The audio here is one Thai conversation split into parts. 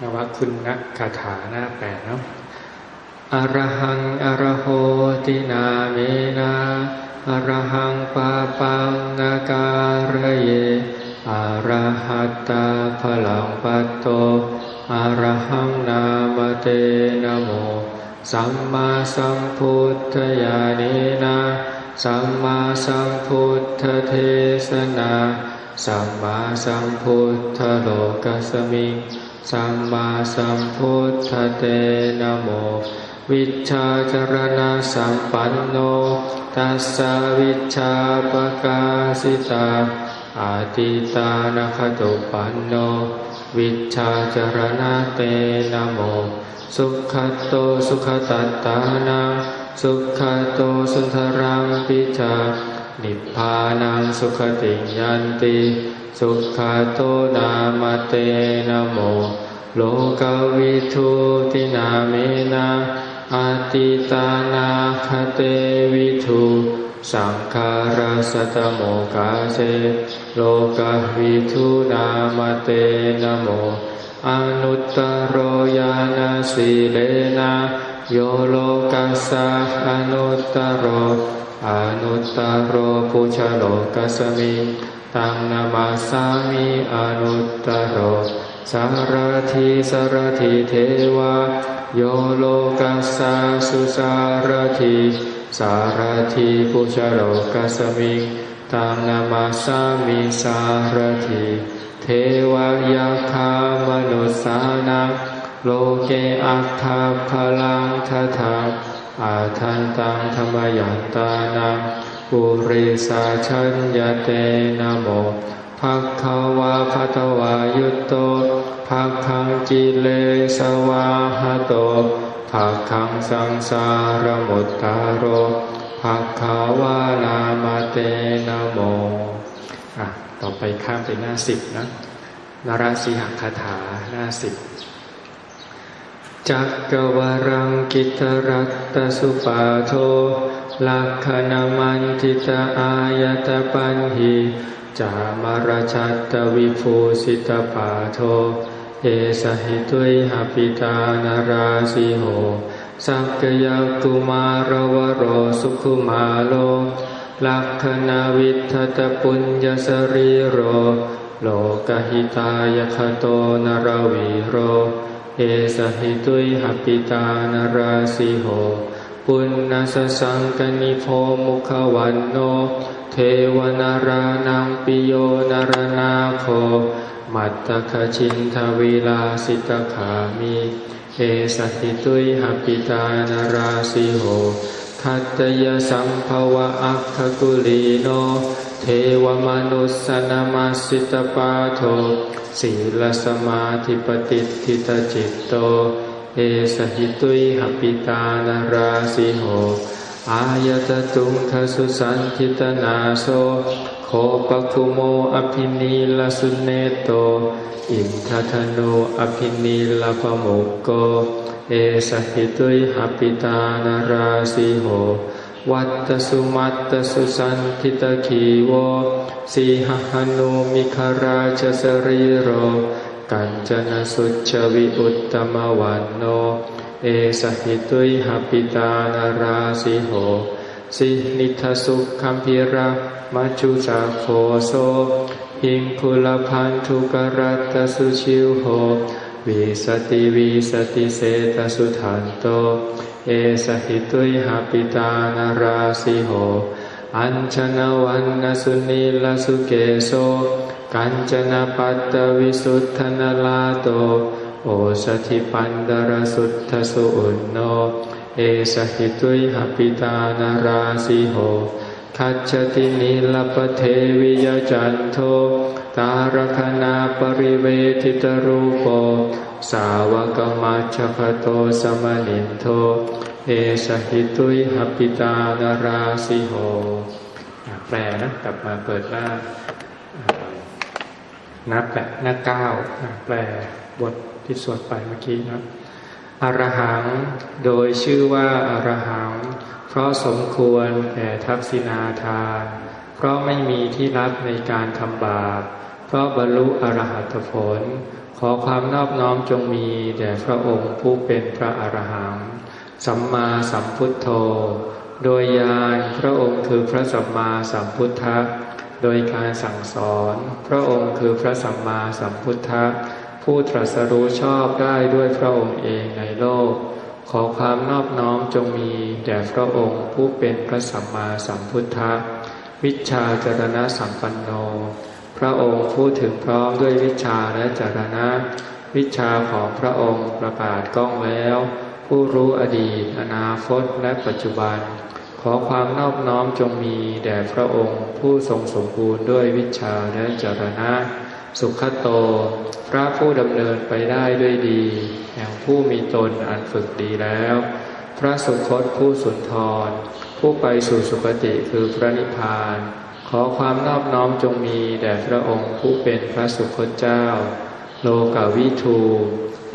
นวคุณนักคาถาหน้าแปดเนาะอรหังอรโหตินาเมนาอรหังปาปังนาการเยอรหัตตาพลังปัตโตอรหังนามเตนะโม สัมมาสัมพุทธญาณินาสัมมาสัมพุทธเทศนา สัมมาสัมพุทธโลกัสมิง สัมมาสัมพุทธเตนะโม วิชาจรณะสัมปันโน ตัสสะวิชาปกาสิตา อาติตานะคตุปันโน วิชาจรณะเตนะโม สุขโตสุขตัตตานัง สุขโตสุนทรังปิจานิพพานังสุขติยันติ สุขโตนามเตนะโมโลกวิทูตินาเมนะอาติตานาคเตวิทูสังขาราสัตโมกาเสโลกวิทูนามเตนะโมอนุตตรโรยานาสีเลนะโยโลกัสสะอนุตตรโรอนุตตโรปุชโลกัสมิ ตังนามาสามิอนุตตโรสารทีสารทีเทวาโยโลกัสสสุสารทีสารทีปุชโลกัสมิตังนามาสามิสารทีเทวายาคามนุสานังโลเกอัคคาพลังทถาอาทันตังธรรมยันตานัง ปุริสาชัญญเตนะโมภะคะวะคะตวายุตโตภะคังกิเลสวาหะโตภะคังสังสารมุตตาโรภะคะวะนามเตนะโมอะต่อไปข้ามไปหน้าสิบนะนาราสีหักคาถาหน้าสิบจักกวรังกิตรัตตสุปาโท ลักขณมันติตาอายตปันหิจามารชัตตวิภูสิตปาโท เอสหิตุยหปิตานาราสิโห สักยกุมารวโรสุขุมาโล ลักขณวิทตปุญญสรีโร โลกหิตายคโตนรวีโร เอสหิตุยหปิตานาราสิโห ปุณณสสังกนิโพมุขวันโน เทวนารานังปิโยนารนาโคมัตตคชินทวิลาสิตขามิเอสหิตุยหปิตานาราสิโหทัตยสัมภวะอัคคกุลีโน เทวมนุสสนามาสิตปาโทศีลสมาธิปฏิทิตจิตโต เอสหิตุยหปิตานาราสิโหอายตตุงคสุสันทิตนาโสโคปคุโมอภินีลสุเนโต อินทธโนอภินีลปมุกโก เอสหิตุยหปิตานาราสิโห วัตตสุมัตตสุสันทิตขีโวสีหหนุมิคาราชสรีโร กัญจนสุจวิอุตตมวันโน เอสหิตุยหปิตานาราสิโห สินิทสุขัมพิระมัจจุจาโคโซหิมพุลพันธุกรัตตสุชิวโหวิสติวิสติเสตสุทันโต เอสหิตุยหปิตานาราสิโห อัญชนวันนสุนีลสุเกโส กัญจนปัตตวิสุทธนลาโต โอสถิปันดรสุทธสุอุนโน เอสหิตุยหปิตานาราสิโหคัจฉตินิลปเทวิยจันโท ตารคณาปริเวทิตรูปโปสาวกมัชฌพโตสมนินโท เอสหิตุยหปิตานาราสิโห แปลนะกลับมาเปิดหน้า หน้าแปดหน้าเก้าแปลบทที่สวดไปเมื่อกี้นะอรหังโดยชื่อว่าอรหัง เพราะสมควรแก่ทักษิณาทาน เพราะไม่มีที่รับในการทำบาป เพราะบรรลุอรหัตผล ขอความนอบน้อมจงมีแด่พระองค์ผู้เป็นพระอรหันต์สัมมาสัมพุทโธ โดยญาณพระองค์คือพระสัมมาสัมพุทธ โดยการสั่งสอน พระองค์คือพระสัมมาสัมพุทธะผู้ตรัสรู้ชอบได้ด้วยพระองค์เองในโลก ขอความนอบน้อมจงมีแด่พระองค์ผู้เป็นพระสัมมาสัมพุทธะวิชาจรณะสัมปันโน พระองค์พูดถึงพร้อมด้วยวิชาและจรณะ วิชาของพระองค์ประกาศก้องแล้ว ผู้รู้อดีต อนาคตและปัจจุบัน ขอความนอบน้อมจงมีแด่พระองค์ผู้ทรงสมบูรณ์ด้วยวิชาและจรณะ สุขโต พระผู้ดำเนินไปได้ด้วยดี แห่งผู้มีตนอันฝึกดีแล้ว พระสุคตผู้สุนทร ผู้ไปสู่สุคติคือพระนิพพาน ขอความนอบน้อมจงมีแด่พระองค์ผู้เป็นพระสุคตเจ้า โลกาวิทู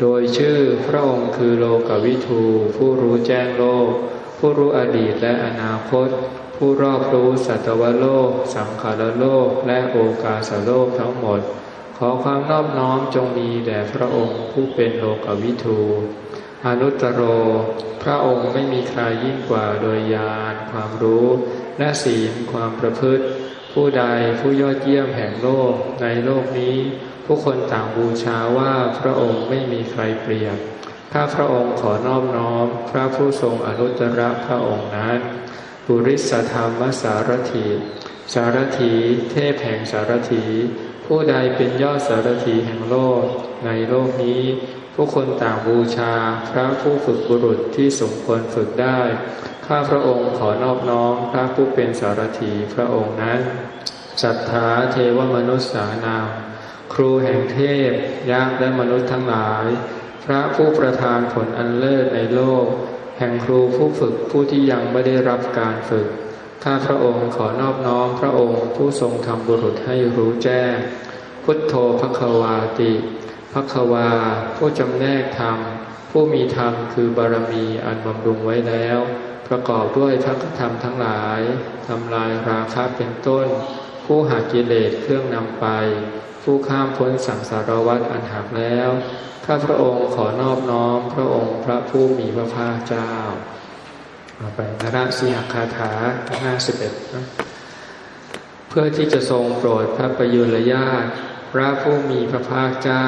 โดยชื่อพระองค์คือโลกาวิทูผู้รู้แจ้งโลก ผู้รู้อดีตและอนาคต ผู้รอบรู้สัตวโลก สังขารโลก และโอกาสโลกทั้งหมด ขอความนอบน้อมจงมีแด่พระองค์ผู้เป็นโลกวิทูอนุตตโร พระองค์ไม่มีใครยิ่งกว่าโดยญาณความรู้ และศีลความประพฤติ ผู้ใดผู้ยอดเยี่ยมแห่งโลกในโลกนี้ ผู้คนต่างบูชาว่าพระองค์ไม่มีใครเปรียบ ข้าพระองค์ขอนอบน้อม พระผู้ทรงอนุตตรพระองค์นั้นปุริสธรรมสารถี สารถี เทพแห่งสารถี ผู้ใดเป็นยอดสารถีแห่งโลก ในโลกนี้ผู้คนต่างบูชาพระผู้ฝึกบุรุษที่สมควรฝึกได้ ข้าพระองค์ขอนอบน้อม พระผู้เป็นสารถีพระองค์นั้นศรัทธาเทวมนุษย์สานามครูแห่งเทพยักษ์และมนุษย์ทั้งหลาย พระผู้ประทานผลอันเลิศในโลก แห่งครูผู้ฝึกผู้ที่ยังไม่ได้รับการฝึก ข้าพระองค์ขอนอบน้อมพระองค์ผู้ทรงทำบุรุษให้รู้แจ้ง พุทโธภควาติภควา ผู้จำแนกธรรม ผู้มีธรรมคือบารมีอันบำรุงไว้แล้ว ประกอบด้วยพระธรรมทั้งหลายทำลายราคะเป็นต้น ผู้หากิเลสเครื่องนำไป ผู้ข้ามพ้นสังสารวัฏอันหักแล้ว ข้าพระองค์ขอนอบน้อมพระองค์พระผู้มีพระภาคเจ้าไปนราสีหคาถาห้าสิบเอ็ดเพื่อที่จะทรงโปรดพระประยุรญาตพระผู้มีพระภาคเจ้า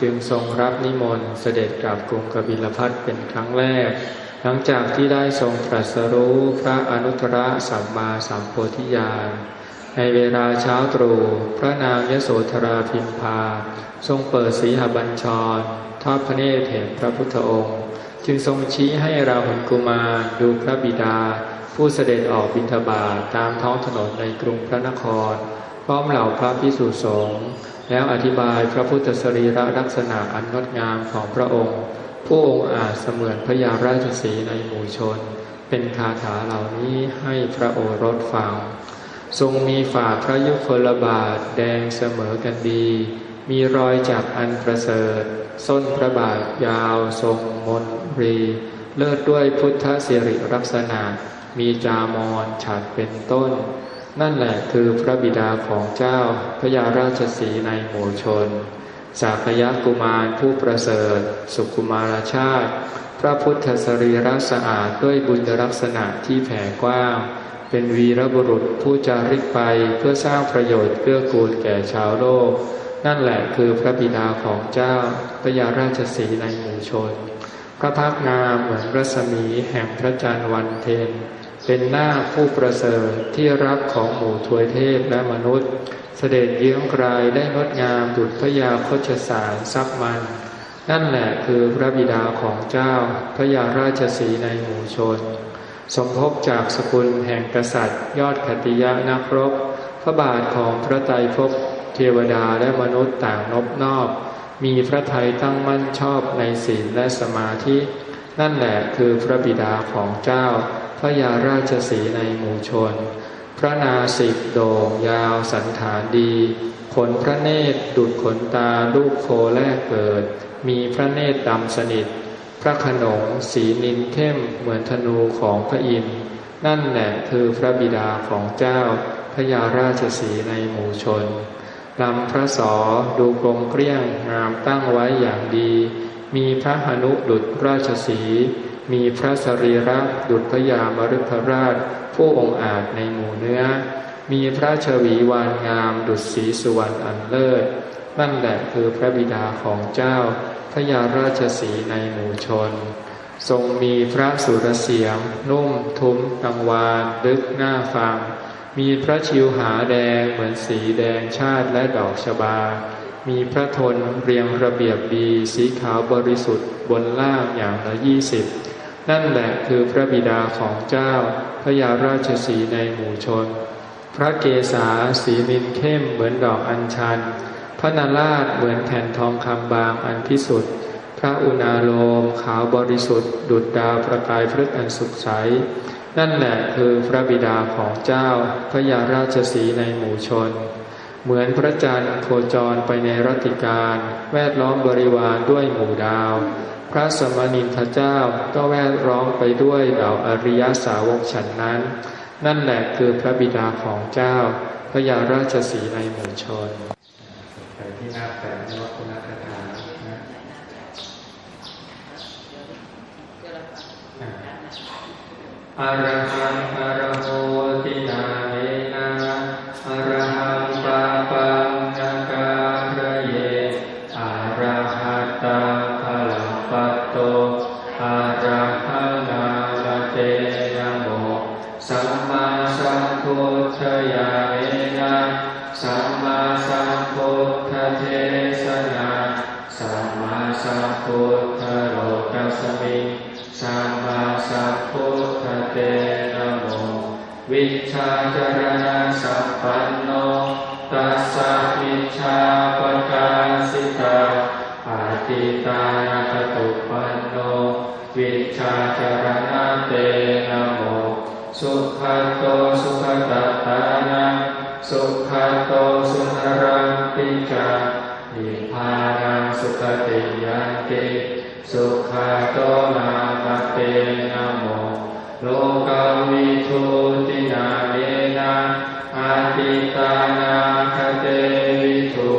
จึงทรงรับนิมนต์เสด็จกลับกรุงกบิลพัทเป็นครั้งแรก หลังจากที่ได้ทรงตรัสรู้พระอนุตตรสัมมาสัมโพธิญาณ ในเวลาเช้าตรู่พระนางยโสธราพิมพา ทรงเปิดสีหบัญชร ทอดพระเนตรเห็นพระพุทธองค์ จึงทรงชี้ให้ราห็นกุมารดูพระบิดา ผู้เสด็จออกบิณฑบาตตามท้องถนนในกรุงพระนคร พร้อมเหล่าพระพิสุสงฆ์แล้วอธิบายพระพุทธสรีระลักษณะอันงดงามของพระองค์ ผู้องค์อาจเสมือนพระยาราชสีในหมู่ชน เป็นคาถาเหล่านี้ให้พระโอรสฟัง ทรงมีฝ่าพระยุคลบาทแดงเสมอกันดี มีรอยจับอันประเสริฐ ส้นพระบาทยาวทรงมนรี เลิศด้วยพุทธสิริลักษณะ มีจามอนฉัดเป็นต้น นั่นแหละคือพระบิดาของเจ้าพระยาราชสีในหมู่ชน สากยะกุมารผู้ประเสริฐ สุกุมารชาติ พระพุทธสรีระสะอาดด้วยบุญลักษณะที่แผ่กว้าง เป็นวีรบุรุษผู้จาริกไปเพื่อสร้างประโยชน์เกื้อกูลแก่ชาวโลก นั่นแหละคือพระบิดาของเจ้าพระยาราชสีในหมู่ชน พระพักงามเหมือนรัศมีแห่งพระจันทร์วันเพ็ญเป็นหน้าผู้ประเสริฐที่รักของหมู่ทวยเทพและมนุษย์ เสด็จเยื้องกลายได้งดงามดุจพระยาโคชสารซับมัน นั่นแหละคือพระบิดาของเจ้าพระยาราชสีในหมู่ชน สมภพจากสกุลแห่งกษัตริย์ ยอดขติยะนักรบพระบาทของพระไตรภพเทวดาและมนุษย์ต่างนบนอบ มีพระทัยตั้งมั่นชอบในศีลและสมาธิ นั่นแหละคือพระบิดาของเจ้า พระยาราชสีในหมู่ชน พระนาสิกโด่งยาวสันฐานดีขนพระเนตรดุดขนตาลูกโคแรกเกิด มีพระเนตรดำสนิท พระขนงสีนินเข้มเหมือนธนูของพระอินทร์นั่นแหละคือพระบิดาของเจ้าพระยาราชสีในหมู่ชนลำพระสอดูกลมเกลี้ยงงามตั้งไว้อย่างดี มีพระหนุดุจราชสี มีพระสรีระดุจพระยามฤคราช ผู้องอาจในหมู่เนื้อ มีพระชวีวานงามดุจสีสุวรรณอันเลิศ นั่นแหละคือพระบิดาของเจ้าพระยาราชสีในหมู่ชน ทรงมีพระสุรเสียง นุ่มทุ้มกังวานลึกหน้าฟัง มีพระชิวหาแดงเหมือนสีแดงชาติและดอกชบา มีพระทนเรียงระเบียบดีสีขาวบริสุทธิ์บนล่างอย่างละยี่สิบนั่นแหละคือพระบิดาของเจ้าพระยาราชสีในหมู่ชน พระเกศาสีนินเข้มเหมือนดอกอัญชัน พระนาราชเหมือนแผ่นทองคำบางอันพิสุทธิ์พระอุณาโลมขาวบริสุทธิ์ ดุจดาวประกายพฤกอันสุขใส นั่นแหละคือพระบิดาของเจ้าพระยาราชสีในหมู่ชน เหมือนพระจันทร์โคจรไปในรัติการ แวดล้อมบริวารด้วยหมู่ดาว พระสมณินทเจ้าก็แวดล้อมไปด้วยเหล่าอริยสาวกฉันนั้น นั่นแหละคือพระบิดาของเจ้าพระยาราชสีในหมู่ชนไปที่หน้าแปดนวคุณคาถานะ อ วิชาจารณะสัพพันโนตัสสะวิชาปกาสิตาอาติตานาตุปันโนวิชาจารณะเตนะโมสุขโตสุขตัตตานังสุขโตสุขรังปิจานิพานังสุขติยันติสุขโตนามเตนะโมโลกาวิ สุตินาเมนะอาทิตานาคเตวิทุ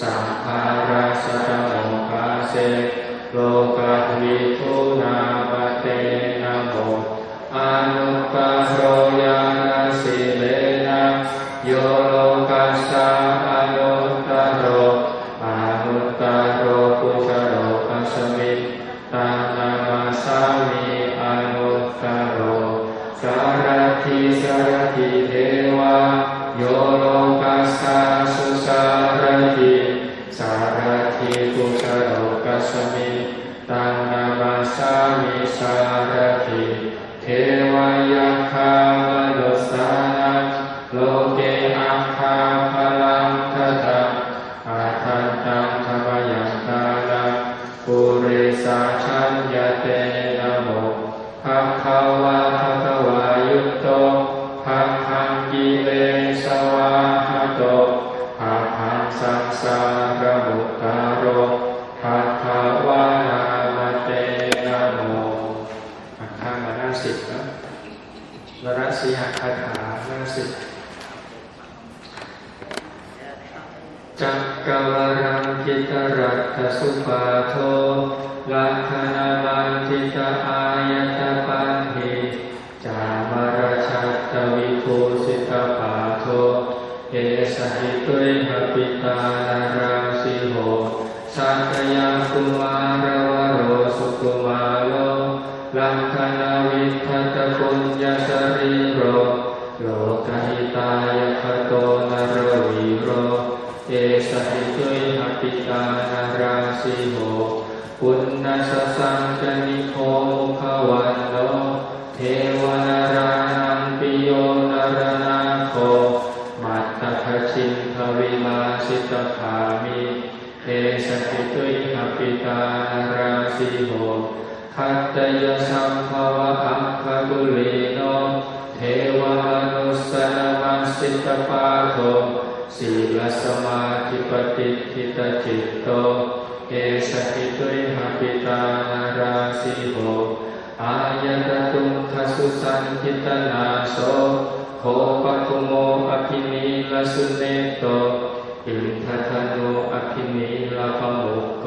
สัมภาราสตโมคาเสโลก วรสีหคาถาหน้าสิบจักกวรังคิตรัตสุปาโทลักขณมันทิตอายตปันหิจามรชัตตวิภูสิตาปาโทเอสหิตุยหปิตานารังสิโหสัตยังกุมารวโรสุกุมา ลลักขณวิทัตปุญญสริโรโลกหิตายคโตนรวีโร เอสหิตุยหปิตานาราสิโหปุณณสสังกนิโคมุขวันโนเทวนารานังปิโยนารนาโค มัตตคชินทวิลาสิตขามิเอสหิตุยหปิตานาราสิโห คัตตยสัมภวะอัคคุลีโนเทวมนุสสนมัสสิตปาโทสีลสมาธิปติทิตจิตโตเอสหิตุยหปิตานาราสิโหอายตตุงคสุสันทิตนาโสโคปะคุโมอภินีลสุเนโตอินทธโนอภินิลาภมุกโก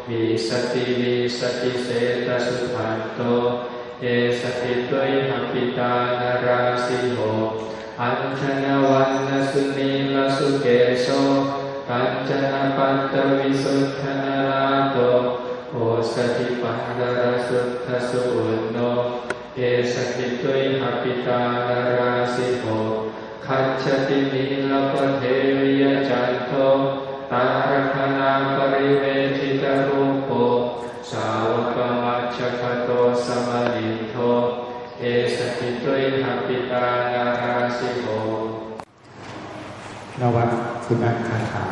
สันติตขีโวสีหานุมิคาราชสริโรกัญจนสุจวิอุตตมวันโนเอสกิตุยหปิตานาราสิโหสินิทสุอภิรักวัชุสัพโคโสอิคุลพันธุกรัตตสุชิวโติวิสติเสตสุขันโตเอสติตุยหปิตานาราสิโหอัญชนวันนสุนีลสุเกโสกัญจนปัตตวิสุทธนาลาโตโอสติปันดรสุทธสุอุนโนเอสกิตุยหปิตานาราสิโหคัจฉตินิลปเทวิยจันโท ตารคณาปริเวทิตรูปโภสาวกมัจจคโตสมลินโทเอสกิตุยหปิตานาราสิโหนวัตสุนัขคาถา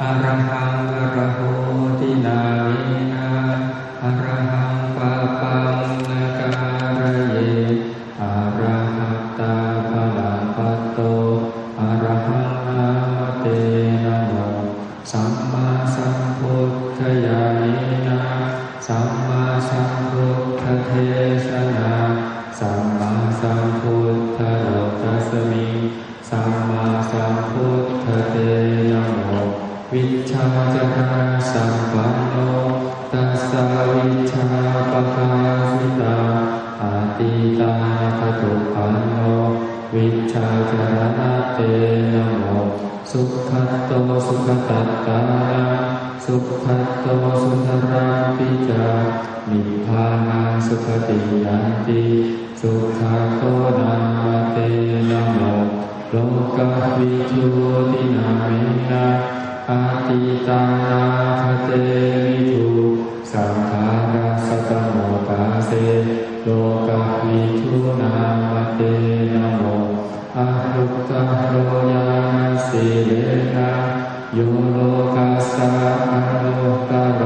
อารัง สุขัตโตสุขตัตตาสุขัตโตสุนทรังปิจานิพพานังสุขติยันติสุขัตโตนาเตนะโมโลกวิทูตินามินาอาติตานาคเตวิทูสังขาราสตโมกาเสโลกวิทูนามเตนะโมอะรุตตโรยา สิเลนะโยโลกัสสะอนุตตโร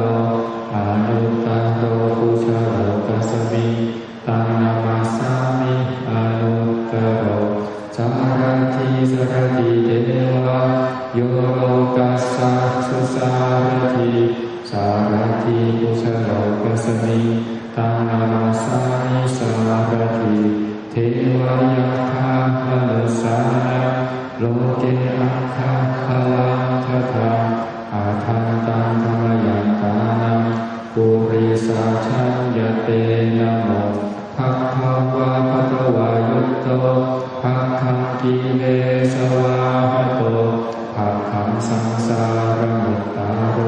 อนุตตโรปุชโลกัสสมิตังนามาสามิอนุตตโรสารทิสรติเทวะโยโลกัสสะสุสารทิสารทิปุชโลกัสสมิตังนามาสามิสารทิเทวายาคาพลสานะ โลเกอัคคาพลังทัตถาอาทันตังธรรมยันตานังปุริสาชัญญเตนะโมภะคะวะภะคะวายุตโตภะคะกิเลสวาหะโตภะคะสังสารมุตตาโร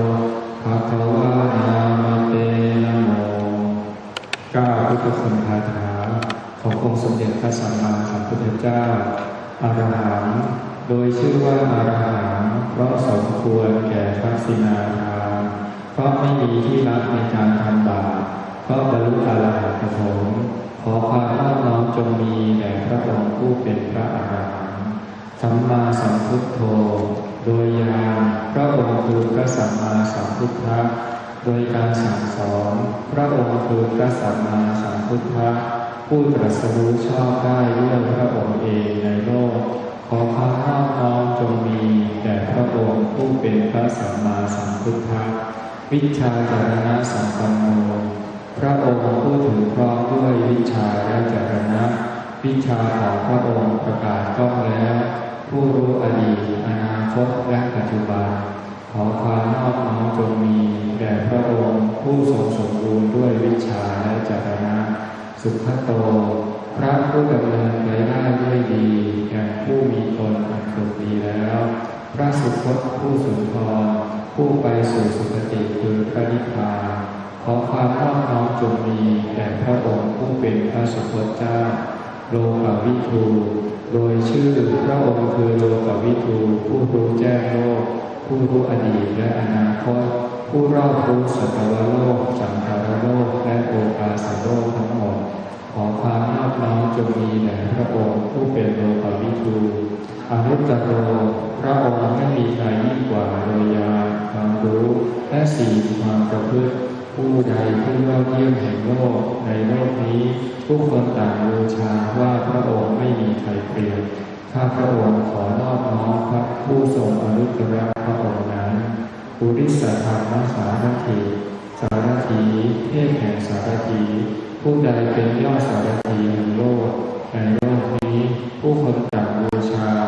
ภะคะวะนามเตนะโมก้าพุทธคุณคาถาขององค์สมเด็จพระสัมมาสัมพุทธเจ้าอารหัง โดยชื่อว่าอารหังเพราะสมควรแก่ทักษิณาทานเพราะไม่มีที่รักในการทำบาปเพราะบรรลุอรหัตผลขอความนอบน้อมจงมีแด่พระองค์ผู้เป็นพระอรหันต์สัมมาสัมพุทโธ โดยยาพระองค์คือพระสัมมาสัมพุทธะโดยการสั่งสอนพระองค์คือพระสัมมาสัมพุทธะผู้ตรัสรู้ชอบได้ด้วยพระองค์เองในโลก ขอความนอบน้อมจงมีแด่พระองค์ผู้เป็นพระสัมมาสัมพุทธะวิชาจารณะสัมปันโนพระองค์ผู้ถึงพร้อมด้วยวิชาและจารณะ วิชาของพระองค์ประกาศก้องแล้ว ผู้รู้อดีตอนาคตและปัจจุบัน ขอความนอบน้อมจงมีแด่พระองค์ผู้ทรงสมบูรณ์ด้วยวิชาและจารณะ สุขโต พระผู้ดำเนินไปได้ด้วยดีแห่งผู้มีตนอันฝึกดีแล้ว พระสุคตผู้สุนทรผู้ไปสู่สุคติคือพระนิพพานขอความนอบน้อมจงมีแด่พระองค์ผู้เป็นพระสุคตเจ้า โลกวิทูโดยชื่อพระองค์คือโลกวิทูผู้รู้แจ้งโลก ผู้รู้อดีตและอนาคต ผู้รอบรู้สัตวโลกสังขารโลกและโอกาสโลกทั้งหมด ขอความนอบน้อมจงมีแด่พระองค์ผู้เป็นโลกวิทูอนุตตรโรพระองค์ไม่มีใครยิ่งกว่าโดยญาความรู้และสีความประพฤติผู้ใดผู้ยอดเยี่ยมแห่งโลกในโลกนี้ทุกคนต่างบูชาว่าพระองค์ไม่มีใครเปรียบข้าพระองค์ขอนอบน้อมพระผู้ทรงอนุตตรพระองค์นั้นปุริสธรรมสารถีสารถีเทพแห่งสารถี ผู้ใดเป็นยอดสารถีแห่งโลกในโลกนี้ ผู้คนต่างบูชา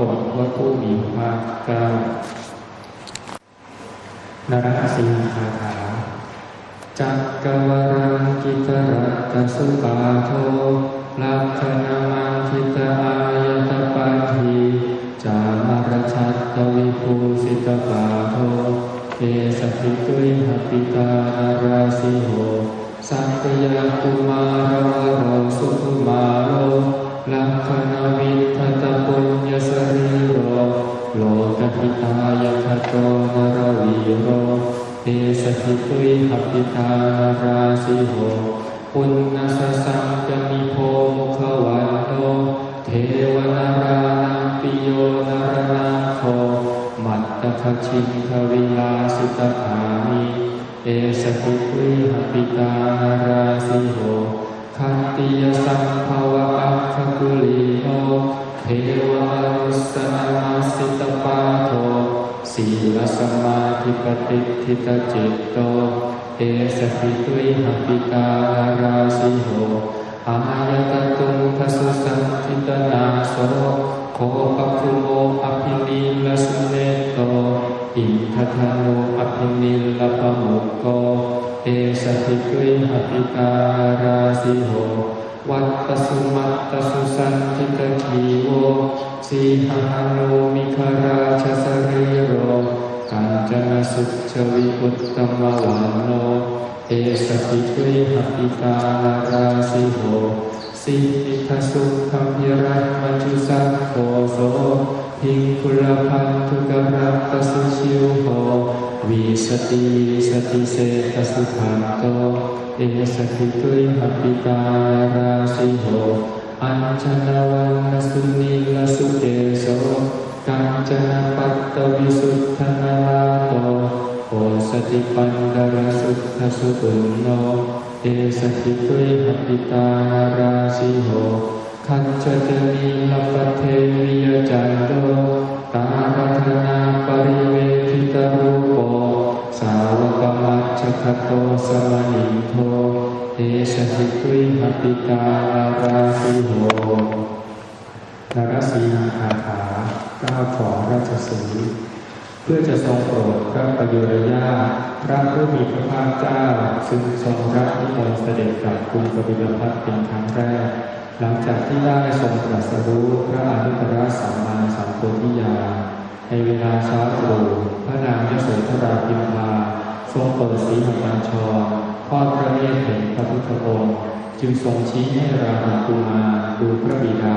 ระองค์พระองค์ว่าผู้มีพระเจ้านรสีคาถาจักกวรังกิตรัตสุปาโทลักขณมังคิตอายตปัฏฐิจามรชัตตวิภูสิตปาโทเอสถิตุยหปิตานาราสิโหสัพยาตุมารวโรสุขุมาโล ลักขณวิทัตปุญญสรีโรโลกพิตายคโตนรวีโรเอสถิตุยหปิตานราสิโหปุณณสสังจมิโพมุขวันโตเทวนารานังปิโยนารนาโคมัตตคชินทวิลาสิตถามิเอสถิตุยหปิตานราสิโหคันติยสัมภวะ คคกุลีโนเทวมนุสนามาสิตปาโทสีลสมาธิปติทิตจิตโตเอสถิตุยหปิตานาราสิโหอายตตุงทสุสันทิตนาโสโคปคุโมอภินิลสุเนโตอินทธโนอภินิลปมุตโตเอสถิตุยหปิตานาราสิโห วัตตสุมัตตสุสันทิตกีโวสีหานุมิคราชสรีโรกัญจนสุจวิปุตตมวันโนเอสติเวหปิตานาราสิโหสิทิทสุขัมยิรัตมัจจุสังโฆโส พิงคุลพันธุกรัตตสุชิวโหวิสติวิสติเสตสุขันโตเอสติตุยหปิตาราสิโหอัญชนาวันนสุนิลสุเตโสกัญจนาปัตตวิสุทธนาลาโตโอสติปันดารสุทธสุตุนโนเอสติตุยหปิตานาราสิโห คัจจเจนีลปเทวิยจันโตตารัตนาปริเวทิตารูปโปสาวกมัจจคโตสมณิโทเอสหิตุยหปิตานาราสิโหนารสีนาคาถาก้าของราชสี เพื่อจะทรงโปรดพระประยุรญาพระผู้มีพระภาคเจ้า ซึ่งทรงรับนิมนต์เสด็จกลับกรุงกบิลพัทเป็นครั้งแรก หลังจากที่ได้ทรงตรัสรู้พระอนุตตรสัมมาสัมโพธิญาณในเวลาเช้าตรู่พระนางยโสธราพิมพาทรงเปิดสีหบัญชรทอดพระเนตรเห็นพระพุทธองค์ จึงทรงชี้ให้ราหุกุมารดูพระบิดา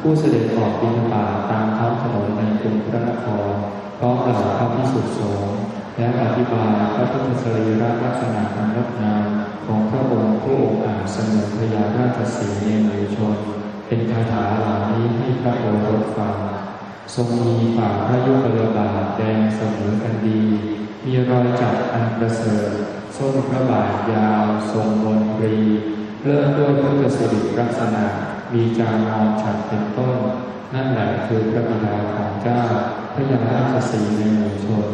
ผู้เสด็จออกบิณฑบาตตามท้องถนนในกรุงพระนครพร้อมเหล่าพระพิสุทธิสงฆ์และอธิบายพระพุทธสรีระลักษณะอันงดงามของพระองค์ผู้องค์อาจเสมือนพญาราชสีห์ในมยุชน เป็นคาถาเหล่านี้ให้พระโอรสฟังทรงมีปาพระยุคลบาทแดงเสมอกันดี มีรอยจับอันประเสริฐส้นพระบาทยาวทรงบนปรี เริ่มด้วยพุทธสิริลักษณะ มีจานอนฉัดเป็นต้น นั่นแหละคือพระบิดาของเจ้า พระยาราชสีในหมู่ชน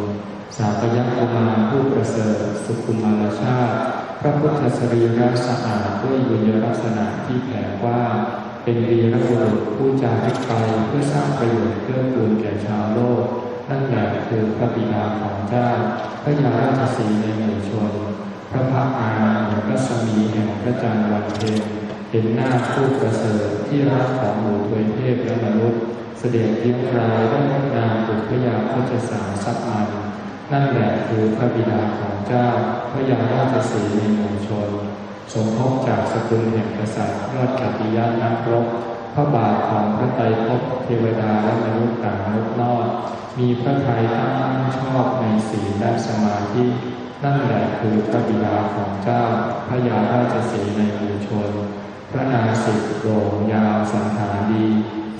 สาปยักุมารผู้ประเสริฐสุขุมารชาติ พระพุทธสรีระสะอาดด้วยบุญลักษณะที่แผ่กว้างเป็นวีรบุรุษผู้จาริกไปเพื่อสร้างประโยชน์เพื่อกูลแก่ชาวโลกนั่นแหละคือพระบิดาของเจ้า พระยาราชสีในหมู่ชน พระพักตร์อาเหมือนพระสมีแห่งพระจันทร์วันเพ็ญเห็นหน้าผู้ประเสริฐที่รักของหมู่ทวเทพและมนุษย์ เสด็จเลี้ยงรายด้วยพระนามบุตรพระยาโคจสารสักมันนั่นแหละคือพระบิดาของเจ้าพระยาราชสีห์ในมู่ชนสมภพจากสกุลแห่งกษัตริย์ยอดกัตติยะนักรบพระบาทของพระไตรภพเทวดาและมนุษย์ต่างนกนอกมีพระทัยตั้งชอบในศีลและสมาธิ นั่นแหละคือพระบิดาของเจ้าพระยาราชสีในหมู่ชน พระนาสิกโด่งยาวสันฐานดี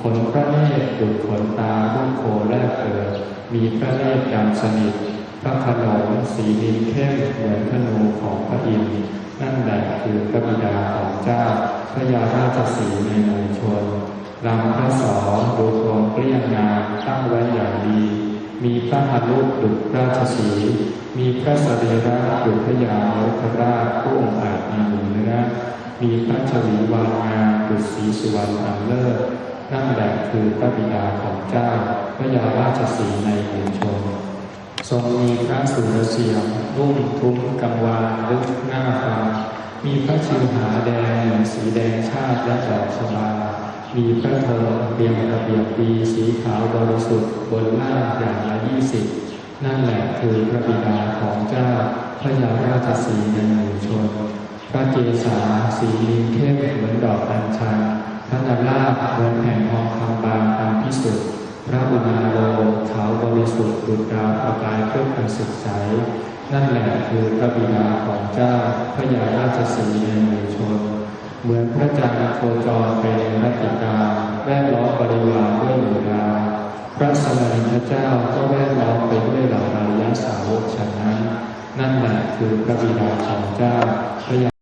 ขนพระเนตรดุจขนตาลูกโคแลกเกิดมีพระเนตรดำสนิท พระขนงสีนินเข้มเหมือนธนูของพระอินทร์นั่นแหละคือพระบิดาของเจ้าพระยาราชสีในหมู่ชนลำพระสอดูกรองเกลี้ยงงามตั้งไว้อย่างดี มีพระหนุดุจราชสี มีพระสรีระดุจพระยาโลกราชผู้องค์อาจในหมู่เนื้อมีพระชวีวางงามดุจสีสุวรรณอันเลิศนั่นแหละคือพระบิดาของเจ้า พระยาราชสีในหมู่ชน ทรงมีพระสุรเสียงนุ่มทุ้มกังวานลึกหน้าฟ้ามีพระชิวหาแดงเหมือนสีแดงชาติและดอกชบามีพระเธอเรียงระเบียบดีสีขาวบริสุทธิ์บนหน้าอย่างละยี่สิบ นั่นแหละคือพระบิดาของเจ้าพระยาราชสีห์ในหมู่ชน พระเกศาสีลินเข้มเหมือนดอกอัญชันพระนาราชเหมือนแผ่นทองคำบางตามพิสุทธิ์พระอุณาโลขาวบริสุทธิ์ดุจดาวประกายเพื่อการศึกษานั่นแหละคือพระบิดาของเจ้าพระยาราชสีห์ในหมู่ชน เหมือนพระจันทร์โคจรเป็นรัติกาแวดล้อมบริวารด้วยหมู่ดาว พระสมณพระเจ้าก็แวดล้อมไปด้วยเหล่าอริยสาวกฉันนั้น นั่นแหละคือพระบิดาของเจ้าพระ